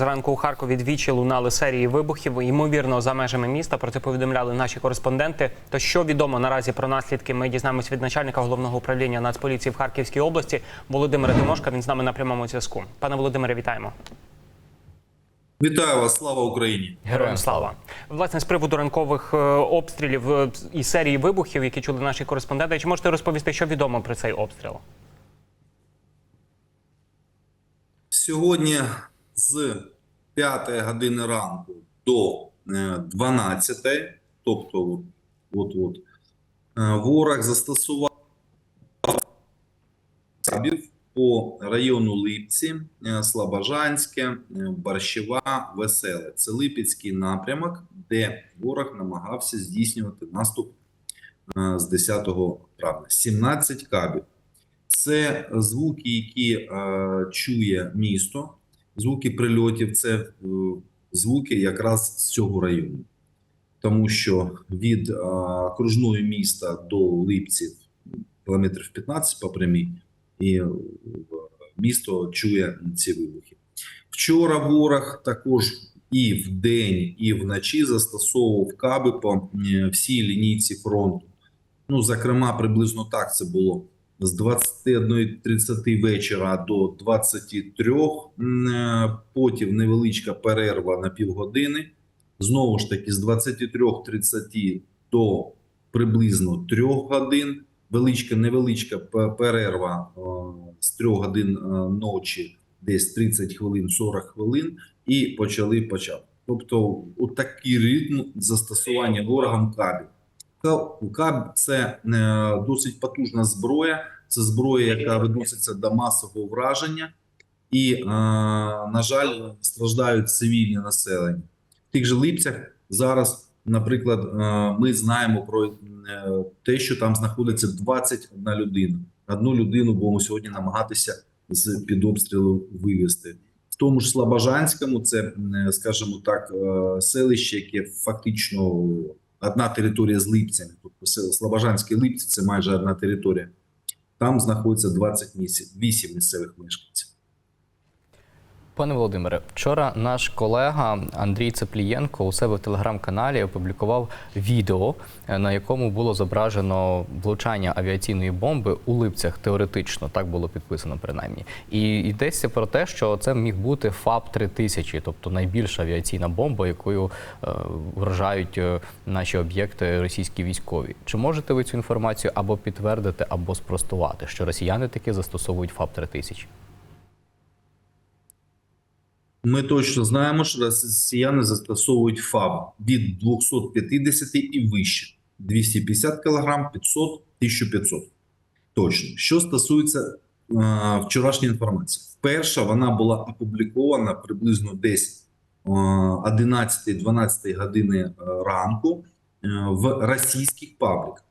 Зранку у Харкові двічі лунали серії вибухів, ймовірно, за межами міста. Про це повідомляли наші кореспонденти. То що відомо наразі про наслідки? Ми дізнаємось від начальника головного управління Нацполіції в Харківській області Володимира Тимошка. Він з нами на прямому зв'язку. Пане Володимире, вітаємо. Вітаю вас, слава Україні! Героям слава. Власне, з приводу ранкових е, обстрілів е, і серії вибухів, які чули наші кореспонденти. Чи можете розповісти, що відомо про цей обстріл? Сьогодні з 5 години ранку до е, 12, тобто от, от, е, ворог застосував по району Липці, е, Слобожанське, е, Борщева, Веселе. Це Липецький напрямок, де ворог намагався здійснювати наступ е, з 10 травня. 17 кабів. Це звуки, які е, чує місто, звуки прильотів, це е, звуки якраз з цього району. Тому що від окружної міста до Липців кілометрів 15 по прямій, і е, місто чує ці вибухи. Вчора ворог також і вдень, і вночі застосовував каби по е, всій лінійці фронту. Ну, зокрема, приблизно так це було з 21.30 вечора до 23, е, потім невеличка перерва на півгодини. Знову ж таки, з 23.30 до приблизно 3 годин. Величка, невеличка перерва е, з 3 годин е, ночі, десь 30 хвилин, 40 хвилин, і почали почав. Тобто, от такий ритм застосування ворогом кабів. Каб це е, досить потужна зброя. Це зброя, яка відноситься до масового враження, і, е, на жаль, страждають цивільні населення. В тих же липцях зараз, наприклад, е, ми знаємо про те, що там знаходиться 21 людина. Одну людину будемо сьогодні намагатися з під обстрілу вивести. В тому ж Слобожанському, це, скажімо так, селище, яке фактично одна територія з липцями. Тобто Слобожанські Липці це майже одна територія. Там знаходиться 28 місцевих мешканців. Пане Володимире, вчора наш колега Андрій Цеплієнко у себе в телеграм-каналі опублікував відео, е, на якому було зображено влучання авіаційної бомби у липцях. Теоретично так було підписано, принаймні. І йдеться про те, що це міг бути ФАП 3000 тобто найбільша авіаційна бомба, якою е, вражають е, наші об'єкти російські військові. Чи можете ви цю інформацію або підтвердити, або спростувати, що росіяни таки застосовують ФАП 3000 Ми точно знаємо, що росіяни застосовують ФАБ від 250 і вище. 250 кг, 500, 1500. Точно. Що стосується е, вчорашньої інформації. Вперше вона була опублікована приблизно десь е, 11-12 години е, ранку е, в російських пабліках.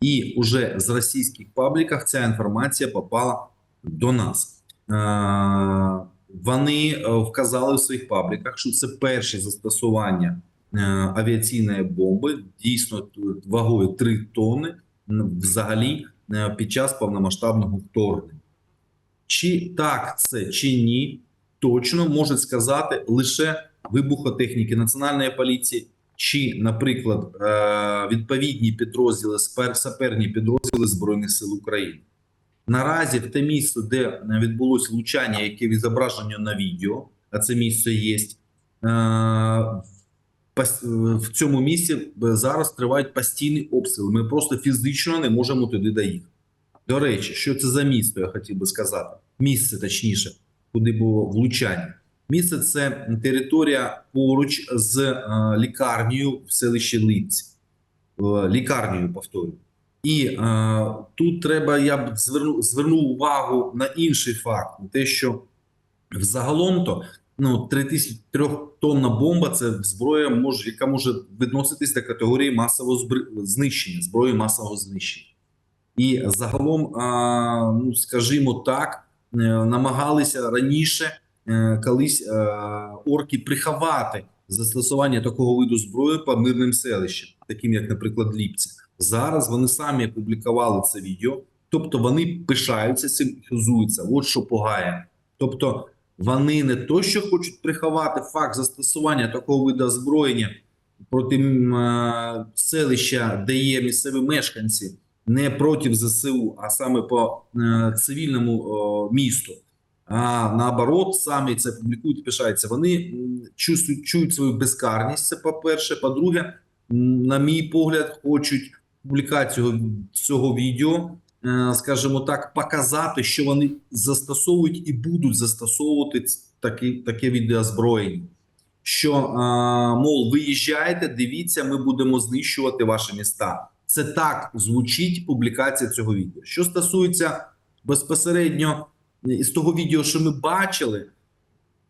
І вже з російських пабліках ця інформація попала до нас. Е, Вони е, вказали в своїх пабліках, що це перше застосування е, авіаційної бомби, дійсно вагою 3 тонни взагалі е, під час повномасштабного вторгнення. Чи так це, чи ні, точно можуть сказати лише вибухотехніки Національної поліції, чи, наприклад, е, відповідні підрозділи, саперні підрозділи Збройних сил України. Наразі в те місце, де відбулось влучання, яке відзображено на відео, а це місце є, е, в цьому місці зараз тривають постійні обстріли. Ми просто фізично не можемо туди доїхати. До речі, що це за місто, я хотів би сказати. Місце, точніше, куди було влучання. Місце це територія поруч з е, лікарнею в селищі Липці. Е, лікарнею, повторюю. І е, тут треба, я б звернув, звернув увагу на інший факт: те, що взагалом-то ну, 3000 тонна бомба це зброя, може, яка може відноситись до категорії масового збр- знищення, зброї масового знищення. І загалом, а, ну скажімо так, е, намагалися раніше е, колись е, орки приховати застосування такого виду зброї по мирним селищам, таким як, наприклад, Ліпці. Зараз вони самі опублікували це відео, тобто вони пишаються цим, хизуються. От що погає. Тобто Вони не то, що хочуть приховати факт застосування такого виду озброєння проти е, селища, де є місцеві мешканці, не проти ЗСУ, а саме по е, цивільному о, місту. А наоборот, самі це публікують, пишаються. Вони чувствують, чують свою безкарність. Це по-перше. По-друге, на мій погляд, хочуть публікацію цього відео, е, скажімо так, показати, що вони застосовують і будуть застосовувати такі, таке відеозброєння. Що, е, мов, виїжджайте, дивіться, ми будемо знищувати ваші міста. Це так звучить публікація цього відео. Що стосується безпосередньо із того відео, що ми бачили,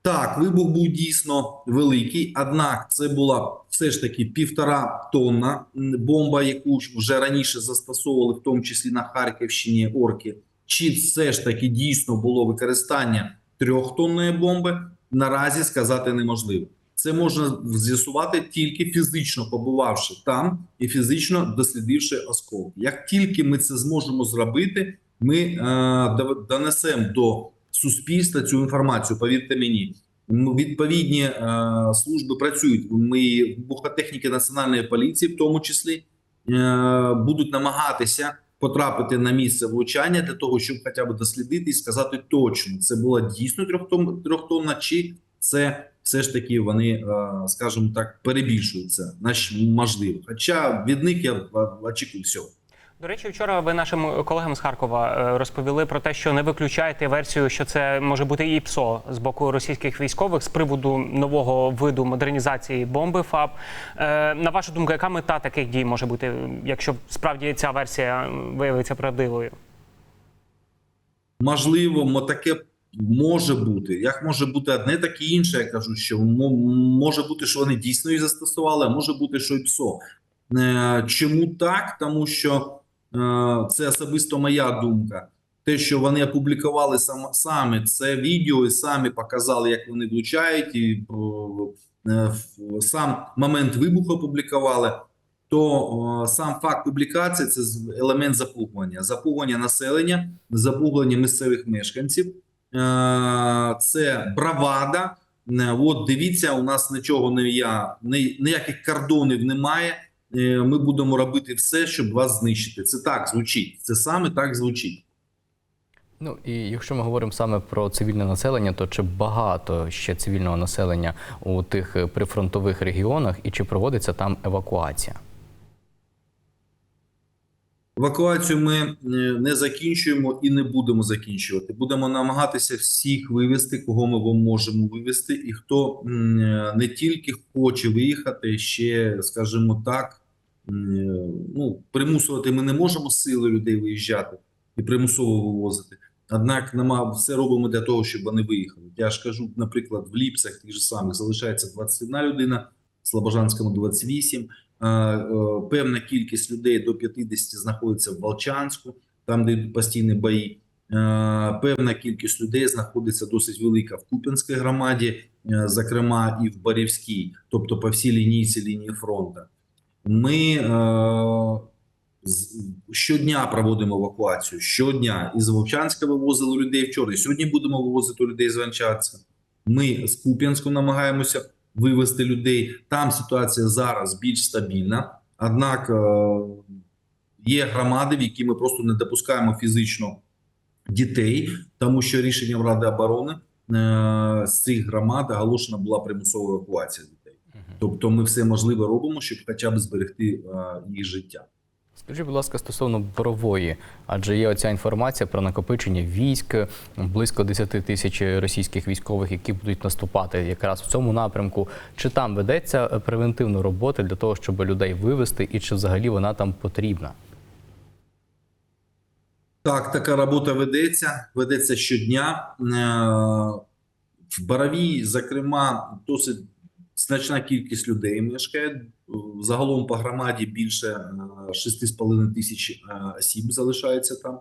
так, вибух був дійсно великий, однак це була все ж таки півтора тонна бомба, яку вже раніше застосовували, в тому числі на Харківщині орки. Чи все ж таки дійсно було використання трьохтонної бомби? Наразі сказати неможливо. Це можна з'ясувати тільки фізично побувавши там і фізично дослідивши осколки. Як тільки ми це зможемо зробити, ми е, донесемо до суспільства цю інформацію. Повірте мені, відповідні е, служби працюють. Ми вибухотехніки національної поліції, в тому числі, е, будуть намагатися потрапити на місце влучання для того, щоб хоча б дослідити і сказати точно, це була дійсно трьохтон, трьохтонна, чи це все ж таки вони, е, скажімо так, перебільшують це, наш можливо. Хоча від них я очікую всього. До речі, вчора ви нашим колегам з Харкова е, розповіли про те, що не виключаєте версію, що це може бути і ПСО з боку російських військових з приводу нового виду модернізації бомби ФАБ. Е, На вашу думку, яка мета таких дій може бути, якщо справді ця версія виявиться правдивою? Можливо, таке може бути. Як може бути одне, так і інше. Я кажу, що може бути, що вони дійсно її застосували, а може бути, що і ПСО. Е, Чому так? Тому що це особисто моя думка. Те, що вони опублікували сам, самі це відео і самі показали, як вони влучають, і е, сам момент вибуху опублікували. То сам факт публікації це елемент запугування, запугування населення, запугування місцевих мешканців. Е, Це бравада. Е, От дивіться, у нас нічого не я ні- ніяких кордонів немає. Е, Ми будемо робити все, щоб вас знищити. Це так звучить. Це саме так звучить. Ну і якщо ми говоримо саме про цивільне населення, то чи багато ще цивільного населення у тих е, прифронтових регіонах, і чи проводиться там евакуація? Евакуацію ми е, не закінчуємо і не будемо закінчувати. Будемо намагатися всіх вивести, кого ми можемо вивести, і хто не тільки хоче виїхати, ще скажімо так. Е, Ну примусувати ми не можемо сили людей виїжджати і примусово вивозити. Однак нема все робимо для того, щоб вони виїхали. Я ж кажу, наприклад, в Ліпсах тих же самих залишається 21 людина, в Слобожанському 28. Е, е, Певна кількість людей до 50 знаходиться в Волчанську, там де йдуть постійні бої. Певна кількість людей знаходиться досить велика в Куп'янській громаді, зокрема і в Барівській, тобто по всій лінійці лінії фронту. Ми е, щодня проводимо евакуацію. Щодня із Вовчанська вивозили людей вчора. І сьогодні будемо вивозити людей з Вовчанська. Ми з Куп'янську намагаємося вивезти людей. Там ситуація зараз більш стабільна. Однак е, є громади, в які ми просто не допускаємо фізично дітей, тому що рішенням Ради оборони е, з цих громад оголошена була примусова евакуація. Тобто, ми все можливе робимо, щоб хоча б зберегти е, їх життя. Скажіть, будь ласка, стосовно борової, адже є оця інформація про накопичення військ, близько 10 тисяч російських військових, які будуть наступати якраз в цьому напрямку. Чи там ведеться е, превентивна робота для того, щоб людей вивести, і чи взагалі вона там потрібна? Так, така робота ведеться, ведеться щодня. Е, В Боровій, зокрема, досить значна кількість людей мешкає. Загалом по громаді більше е, 6,5 тисяч е, осіб залишається там.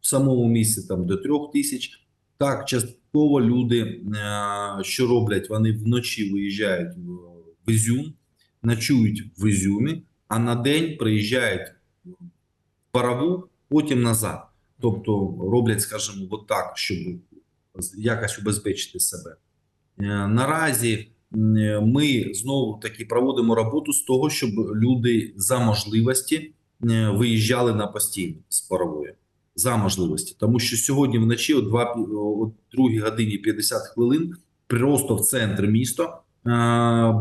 В самому місті там до 3 тисяч. Так, частково люди, е, що роблять, вони вночі виїжджають в Ізюм, ночують в Ізюмі, а на день приїжджають в Борову, потім назад. Тобто роблять, скажімо, от так, щоб якось убезпечити себе. Е, Наразі е, ми знову таки проводимо роботу з того, щоб люди за можливості виїжджали на постійно з парової. За можливості, тому що сьогодні вночі о 2, о 2 годині 50 хвилин просто в центр міста е,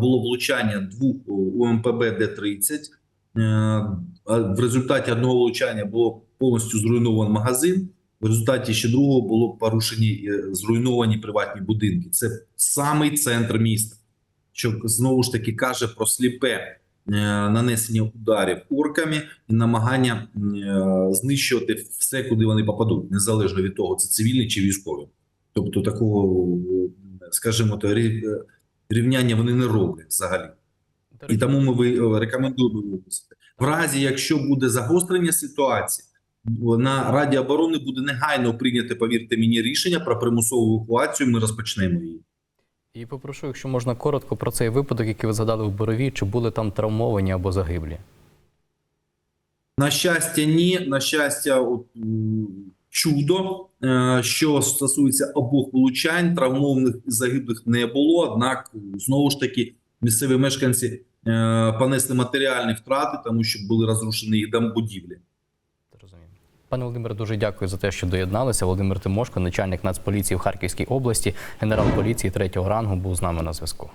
було влучання двох УМПБ Д-30. Е, В результаті одного влучання було повністю зруйнований магазин. В результаті ще другого було порушені е, зруйновані приватні будинки. Це самий центр міста, що знову ж таки каже про сліпе е, нанесення ударів орками і намагання е, знищувати все, куди вони попадуть, незалежно від того, це цивільні чи військові. Тобто такого, скажімо, то рів- рівняння вони не роблять взагалі. І тому ми рекомендуємо. В разі, якщо буде загострення ситуації, на Раді оборони буде негайно прийняти, повірте мені, рішення про примусову евакуацію. Ми розпочнемо її. І попрошу, якщо можна коротко про цей випадок, який ви згадали в Борові, чи були там травмовані або загиблі? На щастя, ні. На щастя, от, чудо. Е, Що стосується обох влучань, травмованих і загиблих не було. Однак, знову ж таки, місцеві мешканці е, понесли матеріальні втрати, тому що були розрушені їх домбудівлі. Пане Володимире, дуже дякую за те, що доєдналися. Володимир Тимошко, начальник Нацполіції в Харківській області, генерал поліції третього рангу, був з нами на зв'язку.